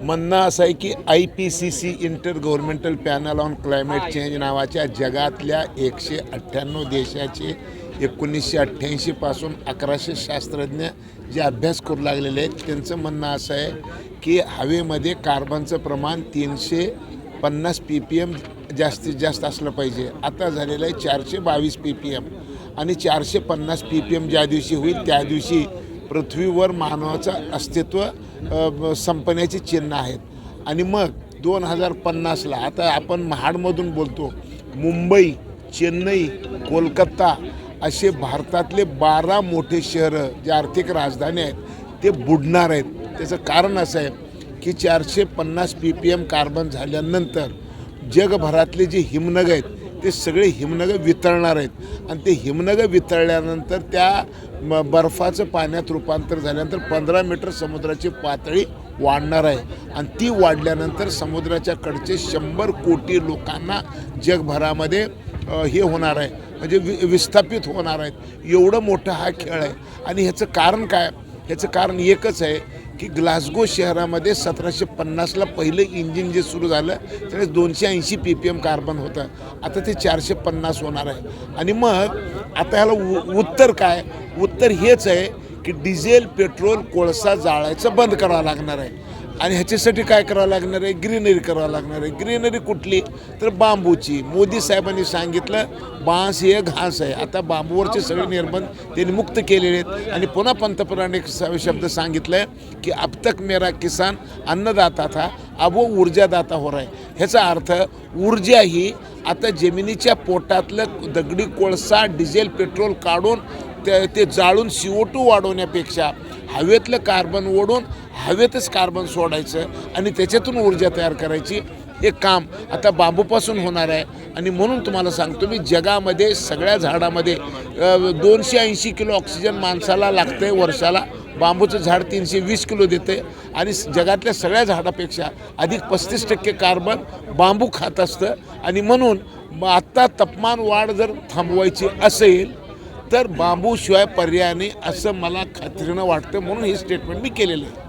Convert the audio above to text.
म्हणणं असं आहे की I P C C intergovernmental panel on climate change नावाच्या जगातल्या एकशे अठ्ठ्याण्णव देशाचे एकोणीसशे अठ्ठ्याऐंशीपासून अकराशे शास्त्रज्ञ जे अभ्यास करू लागलेले आहेत त्यांचं म्हणणं असं आहे की हवेमध्ये कार्बनचं प्रमाण तीनशे पन्नास पी पी एम जास्तीत जास्त असलं पाहिजे. आता झालेलं आहे चारशे बावीस पी पी एम आणि चारशे पन्नास पी पी एम ज्या दिवशी होईल त्या दिवशी पृथ्वीवर मानवाचं अस्तित्व संपण्याची चिन्ह आहेत. आणि मग दोन हजार पन्नासला आता आपण महाडमधून बोलतो मुंबई चेन्नई कोलकाता असे भारतातले बारा मोठे शहरं जे आर्थिक राजधानी आहेत ते बुडणार आहेत. त्याचं कारण असं आहे की चारशे पन्नास पी पी एम कार्बन झाल्यानंतर जगभरातले जे हिमनग आहेत ते सगळे हिमनग वितळणार आहेत. आणि ते हिमनग वितळल्यानंतर त्या म- बर्फाचं पाण्यात रूपांतर झाल्यानंतर पंधरा मीटर समुद्राची पातळी वाढणार आहे. आणि ती वाढल्यानंतर समुद्राच्या कडचे शंभर कोटी लोकांना जगभरामध्ये हे होणार आहे. म्हणजे वि विस्थापित होणार आहेत. एवढं मोठा हा खेळ आहे. आणि ह्याचं कारण काय? ह्याचं कारण एकच आहे की ग्लासगो शहरामध्ये सतराशे पन्नासला पहिलं इंजिन जे सुरू झालं त्यावेळेस दोनशे ऐंशी पी पी एम कार्बन होतं. आता ते चारशे पन्नास होणार आहे. आणि मग आता ह्याला उ उत्तर काय? उत्तर हेच आहे की डिझेल पेट्रोल कोळसा जाळायचं बंद करावं लागणार आहे. आणि ह्याच्यासाठी काय करावं लागणार आहे? ग्रीनरी करावं लागणार आहे. ग्रीनरी कुठली? तर बांबूची. मोदी साहेबांनी सांगितलं बांस हे घास आहे. आता बांबूवरचे सगळे निर्बंध त्यांनी मुक्त केलेले आहेत. आणि पुन्हा पंतप्रधानांनी एक स- शब्द सांगितलं आहे की अब तक मेरा किसान अन्नदाता था अब वो ऊर्जादाता हो रहा है. ह्याचा अर्थ ऊर्जा ही आता जमिनीच्या पोटातलं दगडी कोळसा डिझेल पेट्रोल काढून ते ते जाळून सी ओ टू वाढवण्यापेक्षा हवेतलं कार्बन ओढून हवेतच कार्बन सोडायचं आणि त्याच्यातून ऊर्जा तयार करायची हे काम आता बांबूपासून होणार आहे. आणि म्हणून तुम्हाला सांगतो मी जगामध्ये सगळ्या झाडामध्ये दोनशे ऐंशी किलो ऑक्सिजन माणसाला लागतं आहे वर्षाला. बांबूचं झाड तीनशे वीस किलो देते आणि जगातल्या सगळ्या झाडापेक्षा अधिक पस्तीस टक्के कार्बन बांबू खात असतं. आणि म्हणून आत्ता तापमान वाढ जर थांबवायची असेल तर बांबूशिवाय पर्याय नाही असं मला खात्रीनं वाटतं. म्हणून हे स्टेटमेंट मी केलेलं आहे.